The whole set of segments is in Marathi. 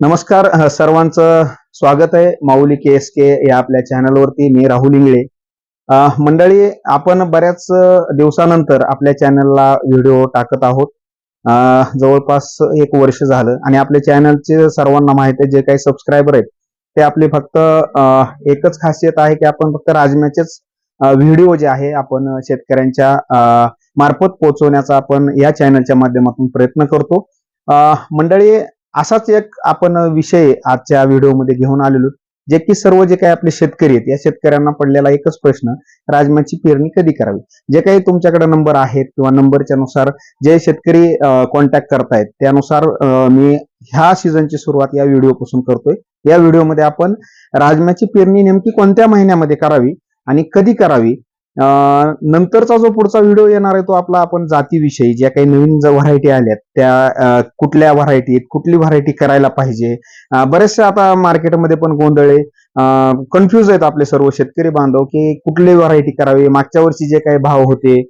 नमस्कार सर्वांचं स्वागत आहे माऊली के एस के या आपल्या चॅनलवरती. मी राहुल इंगळे. मंडळी आपण बऱ्याच दिवसानंतर आपल्या चॅनलला व्हिडिओ टाकत आहोत. जवळपास एक वर्ष झालं आणि आपल्या चॅनलचे सर्वांना माहिती आहे जे काही सबस्क्रायबर आहेत ते आपले फक्त एकच खासियत आहे की आपण फक्त राजम्याचेच व्हिडिओ जे आहे आपण शेतकऱ्यांच्या मार्फत पोहोचवण्याचा आपण या चॅनलच्या माध्यमातून प्रयत्न करतो. मंडळी असाच एक आपण विषय आजच्या व्हिडिओमध्ये घेऊन आलेलो. जे की सर्व जे काही आपले शेतकरी आहेत या शेतकऱ्यांना पडलेला एकच प्रश्न राजमाची पेरणी कधी करावी? जे काही तुमच्याकडे नंबर आहेत किंवा नंबरच्या नुसार जे शेतकरी कॉन्टॅक्ट करतायत त्यानुसार मी ह्या सीझनची सुरुवात या व्हिडिओपासून करतोय. या व्हिडिओमध्ये आपण राजमाची पेरणी नेमकी कोणत्या महिन्यामध्ये करावी आणि कधी करावी? नंतरचा जो पुढचा व्हिडिओ येणार आहे तो आपला आपण जातीविषयी ज्या काही नवीन व्हरायटी आल्यात त्या कुठल्या व्हरायटीत कुठली व्हरायटी करायला पाहिजे? बरेचसे आता मार्केटमध्ये पण गोंधळे कन्फ्युज आहेत आपले सर्व शेतकरी बांधव की कुठली व्हरायटी करावी मागच्या वर्षी जे काही भाव होते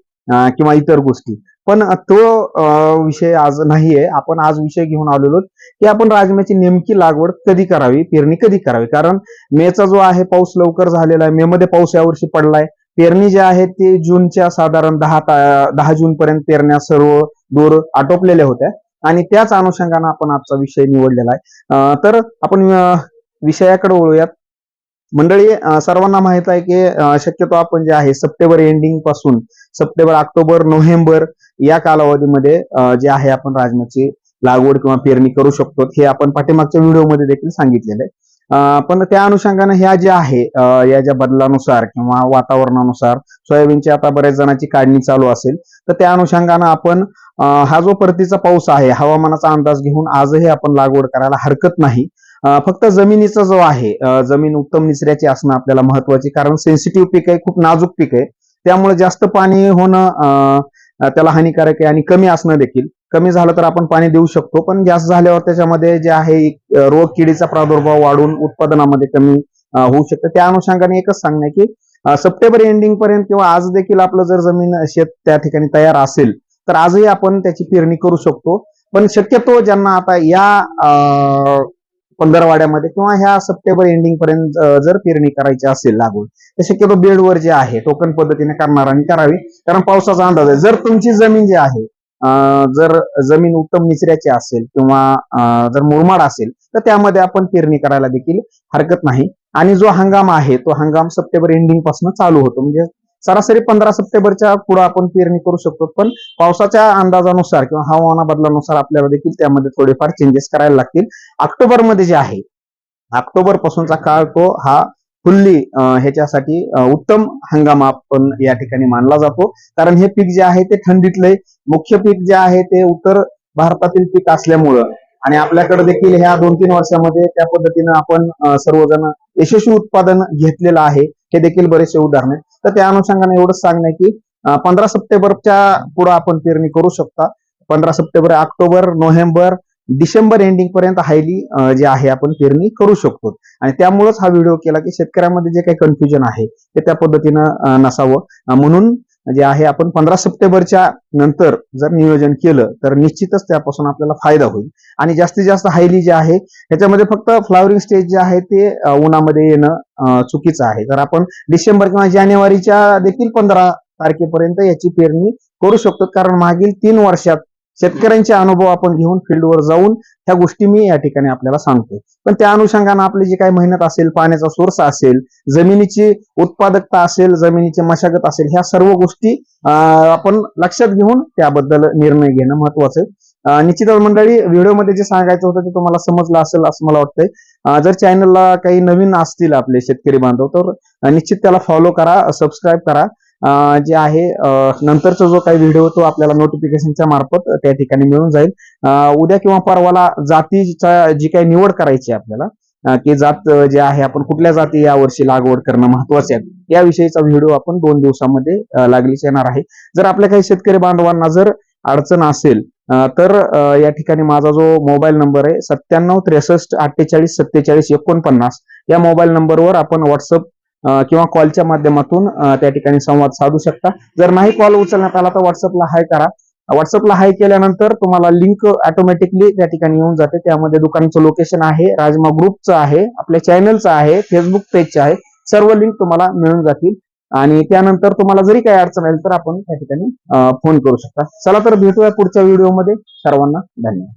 किंवा इतर गोष्टी. पण तो विषय आज नाहीये. आपण आज विषय घेऊन आलेलो की आपण राजम्याची नेमकी लागवड कधी करावी पेरणी कधी करावी? कारण मेचा जो आहे पाऊस लवकर झालेला आहे. मे मध्ये पाऊस यावर्षी पडलाय. पेरणी जे आहे ते जूनच्या साधारण दहा दहा जून पर्यंत पेरण्या सर्व दूर आटोपलेल्या होत्या. आणि त्याच अनुषंगाने आपण आजचा विषय निवडलेला आहे. तर आपण विषयाकडे वळूयात. मंडळी सर्वांना माहीत आहे की शक्यतो आपण जे आहे सप्टेंबर एंडिंगपासून सप्टेंबर ऑक्टोबर नोव्हेंबर या कालावधीमध्ये जे आहे आपण राजमाची लागवड किंवा पेरणी करू शकतो. हे आपण पाठीमागच्या व्हिडिओमध्ये देखील सांगितलेलं आहे. पण त्या अनुषंगाने ह्या ज्या आहे या ज्या बदलानुसार किंवा वातावरणानुसार सोयाबीनची आता बऱ्याच जणांची काढणी चालू असेल तर त्या अनुषंगानं आपण हा जो परतीचा पाऊस आहे हवामानाचा अंदाज घेऊन आजही आपण लागवड करायला हरकत नाही. फक्त जमिनीचा जो आहे जमीन उत्तम निचऱ्याची असणं आपल्याला महत्वाची कारण सेन्सिटिव्ह पीक आहे खूप नाजूक पीक आहे त्यामुळे जास्त पाणी होणं त्याला हानिकारक आहे आणि कमी असणं देखील कमी झालं तर आपण पाणी देऊ शकतो. पण जास्त झाल्यावर त्याच्यामध्ये जे आहे रोग किडीचा प्रादुर्भाव वाढून उत्पादनामध्ये कमी होऊ शकतं. त्या अनुषंगाने एकच सांगणं की सप्टेंबर एंडिंग पर्यंत किंवा आज देखील आपलं जर जमीन शेत त्या ठिकाणी तयार असेल तर आजही आपण त्याची पेरणी करू शकतो. पण शक्यतो ज्यांना आता या पंधरवाड्यामध्ये किंवा ह्या सप्टेंबर एंडिंग पर्यंत जर पेरणी करायची असेल लागवड तर शक्यतो बेडवर जे आहे टोकन पद्धतीने करणाऱ्यांनी करावी. कारण पावसाचा अंदाज आहे. जर तुमची जमीन जी आहे जर जमीन उत्तम निचऱ्याची असेल किंवा जर मुरमाड असेल तर त्यामध्ये आपण पेरणी करायला देखील हरकत नाही. आणि जो हंगाम आहे तो हंगाम सप्टेंबर एंडिंगपासून चालू होतो. म्हणजे सरासरी पंधरा सप्टेंबरच्या पुढे आपण पेरणी करू शकतो. पण पावसाच्या अंदाजानुसार किंवा हवामान बदलानुसार आपल्याला देखील त्यामध्ये थोडेफार चेंजेस करायला लागतील. ऑक्टोबरमध्ये जे आहे ऑक्टोबर पासूनचा काळ तो हा फुल्ली ह्याच्यासाठी उत्तम हंगाम आपण या ठिकाणी मानला जातो. कारण हे पीक जे आहे ते थंडीतले मुख्य पीक जे आहे ते उत्तर भारतातील पीक असल्यामुळं आणि आपल्याकडे देखील ह्या दोन तीन वर्षामध्ये त्या पद्धतीनं आपण सर्वजण यशस्वी उत्पादन घेतलेलं आहे हे देखील बरेचसे उदाहरण आहेत. तर त्या अनुषंगाने एवढंच सांगणं की पंधरा सप्टेंबरच्या पुढे आपण पेरणी करू शकता. पंधरा September October November December ending पर्यंत हायली जे आहे आपण पेरणी करू शकतो. आणि त्यामुळेच हा व्हिडिओ केला की शेतकऱ्यामध्ये जे काही कन्फ्युजन आहे ते त्या पद्धतीनं नसावं. म्हणून जे आहे आपण पंधरा सप्टेंबरच्या नंतर जर नियोजन केलं तर निश्चितच त्यापासून आपल्याला फायदा होईल. आणि जास्तीत जास्त हायली जे आहे ह्याच्यामध्ये फक्त फ्लावरिंग स्टेज जे आहे ते उन्हामध्ये येणं चुकीचं आहे. तर आपण डिसेंबर किंवा जानेवारीच्या देखील पंधरा तारखेपर्यंत याची पेरणी करू शकतो. कारण मागील तीन वर्षात शेतकऱ्यांचे अनुभव आपण घेऊन फील्डवर जाऊन ह्या गोष्टी मी या ठिकाणी आपल्याला सांगतो पण त्या अनुषंगाने आपली जी काही मेहनत असेल पाण्याचा सोर्स असेल जमिनीची उत्पादकता असेल जमिनीची मशागत असेल ह्या सर्व गोष्टी आपण लक्षात घेऊन त्याबद्दल निर्णय घेणं महत्वाचं आहे. निश्चितच मंडळी व्हिडिओमध्ये जे सांगायचं होतं ते तुम्हाला समजलं असेल असं मला वाटतंय. जर चॅनलला काही नवीन असतील आपले शेतकरी बांधव तर निश्चित त्याला फॉलो करा सबस्क्राईब करा. जे आहे नंतरचा जो काही व्हिडिओ तो आपल्याला नोटिफिकेशनच्या मार्फत त्या ठिकाणी मिळून जाईल. उद्या किंवा परवाला जातीचा जी काही निवड करायची आहे आपल्याला की जात जे आहे आपण कुठल्या जाती यावर्षी लागवड करणं महत्त्वाचे आहे. याविषयीचा व्हिडिओ आपण दोन दिवसामध्ये लागलीच येणार आहे. जर आपल्या काही शेतकरी बांधवांना जर अडचण असेल तर या ठिकाणी माझा जो मोबाईल नंबर आहे सत्त्याण्णव त्रेसष्ट अठ्ठेचाळीस सत्तेचाळीस एकोणपन्नास या मोबाईल नंबरवर आपण व्हॉट्सअप किंवा कॉलच्या माध्यमातून त्या ठिकाणी संवाद साधू शकता. जर नाही कॉल उचलण्यात आला तर व्हॉट्सअपला हाय करा. व्हॉट्सअपला हाय केल्यानंतर तुम्हाला लिंक ऑटोमॅटिकली त्या ठिकाणी येऊन जाते. त्यामध्ये दुकानाचं लोकेशन आहे राजमा ग्रुपचं आहे आपल्या चॅनलचं आहे फेसबुक पेजचं आहे. सर्व लिंक तुम्हाला मिळून जातील. आणि त्यानंतर तुम्हाला जरी काही अडचण आली तर आपण त्या ठिकाणी फोन करू शकता. चला तर भेटूया पुढच्या व्हिडिओमध्ये सर्वांना धन्यवाद.